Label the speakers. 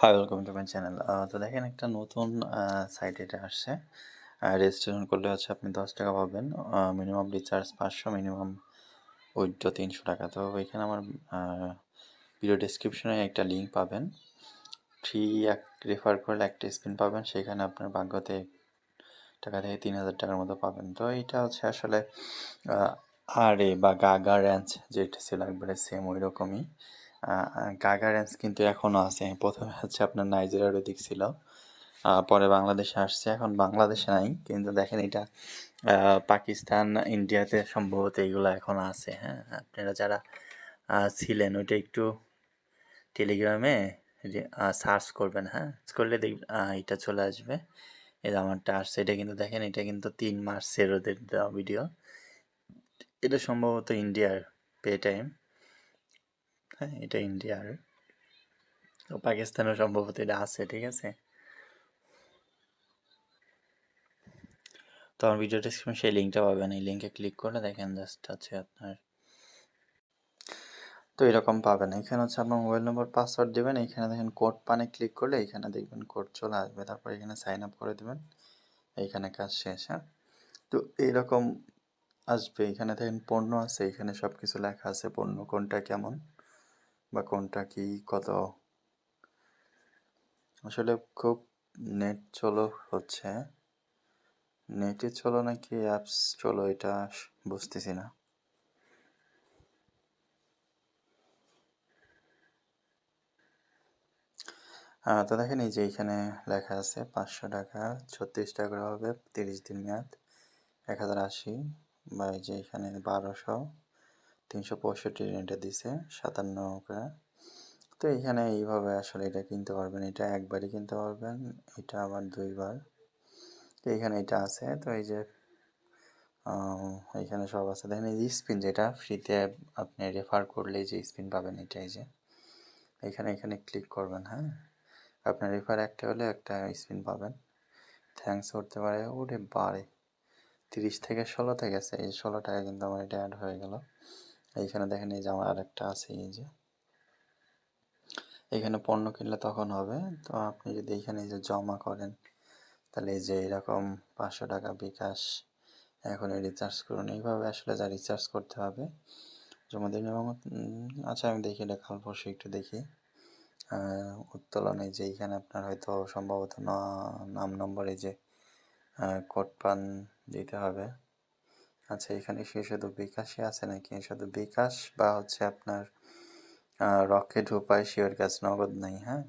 Speaker 1: Hi welcome to my channel তো দেখেন একটা নতুন সাইট এটা আসছে। রেজিস্ট্রেশন করলে হচ্ছে আপনি দশ টাকা পাবেন। মিনিমাম রিচার্জ পাঁচশো মিনিমাম উইথড্র তিনশো টাকা। তো এখানে আমার ভিডিও ডিসক্রিপশনে একটা লিঙ্ক পাবেন। ফ্রি এক রেফার করলে একটা স্পিন পাবেন। সেখানে আপনার ভাগ্যতে টাকা থেকে তিন হাজার টাকার মতো পাবেন। তো এটা হচ্ছে আসলে আর এ বা গাগা র্যাঞ্চ যেটা ছিল একবারে সেম ওই রকমই গাগা র্যাঞ্চ কিন্তু এখনও আছে। প্রথমে হচ্ছে আপনার নাইজেরিয়ার ওদিক ছিল পরে বাংলাদেশে আসছে। এখন বাংলাদেশে নাই, কিন্তু দেখেন এটা পাকিস্তান, ইন্ডিয়াতে সম্ভবত এইগুলো এখন আছে। হ্যাঁ আপনারা যারা ছিলেন, ওইটা একটু টেলিগ্রামে সার্চ করবেন। হ্যাঁ করলে দেখ এটা চলে আসবে। এই আমারটা আসছে। এটা কিন্তু দেখেন, এটা কিন্তু তিন মার্চের ওদের দেওয়া ভিডিও এটা সম্ভবত ইন্ডিয়ার পে টাইম হ্যাঁ এটা ইন্ডিয়ার। তো পাকিস্তানও সম্ভবত এটা আছে, ঠিক আছে? তো আমার ভিডিও ডিসক্রিপশন সেই লিঙ্কটা পাবেন। এই লিঙ্কে ক্লিক করলে দেখেন জাস্ট আছে আপনার। তো এরকম পাবেন। এখানে হচ্ছে আপনার মোবাইল নম্বর পাসওয়ার্ড দেবেন। এখানে দেখেন কোড পানে ক্লিক করলে এখানে দেখবেন কোড চলে আসবে। তারপর এখানে সাইন আপ করে দেবেন। এইখানে কাজ শেষ হ্যাঁ? তো এইরকম আসবে। এখানে দেখেন পণ্য আছে। এখানে সব কিছু লেখা আছে। পণ্য কোনটা কেমন? বা কোনটা কি, কত? আসলে খুব নেট চলো হচ্ছে। নেটে চলো নাকি অ্যাপস চলো এটা বুঝতেছি না। তো দেখেন এই যে এখানে লেখা আছে পাঁচশো টাকা, ছত্রিশ টাকা হবে, তিরিশ দিন মেয়াদ, এক হাজার আশি, বা এই যে এখানে বারোশো। তিনশো পঁয়ষট্টি এটা দিছে, সাতান্ন করে তো এখানে এইভাবে আসলে এটা কিনতে পারবেন, এটা একবারই কিনতে পারবেন, এটা আবার দুইবার। তো এখানে এটা আছে, তো এই যে এখানে সব আছে। দেখেন এই যে স্পিন যেটা, ফ্রিতে আপনি রেফার করলে যে স্পিন পাবেন এটাই যে। এখানে এখানে ক্লিক করবেন হ্যাঁ। আপনার রেফার একটা হলে একটা স্পিন পাবেন। থ্যাংকস করতে পারে, ওরে বারে। তিরিশ থেকে ষোলোতে গেছে, এই ষোলো টাকা কিন্তু আমার এটা অ্যাড হয়ে গেল। এইখানে দেখেন এই যে আমার আরেকটা আছে, এই যে। এখানে পণ্য কিনলে তখন হবে। তো আপনি যদি এখানে যে জমা করেন, তাহলে এই যে এরকম পাঁচশো টাকা বিকাশ এখন রিচার্জ করুন। এইভাবে আসলে যা রিচার্জ করতে হবে। জমা দিন এবং আচ্ছা আমি দেখি এটা কাল পরশু একটু দেখি। উত্তোলনে যে এইখানে আপনার হয়তো সম্ভবত নাম নম্বরে যে কোড পান দিতে হবে। আচ্ছা এখানে সে শুধু বিকাশে আছে নাকি? শুধু বিকাশ বা হচ্ছে আপনার রকেট উপায় শিওর কাছে নগদ নেই হ্যাঁ?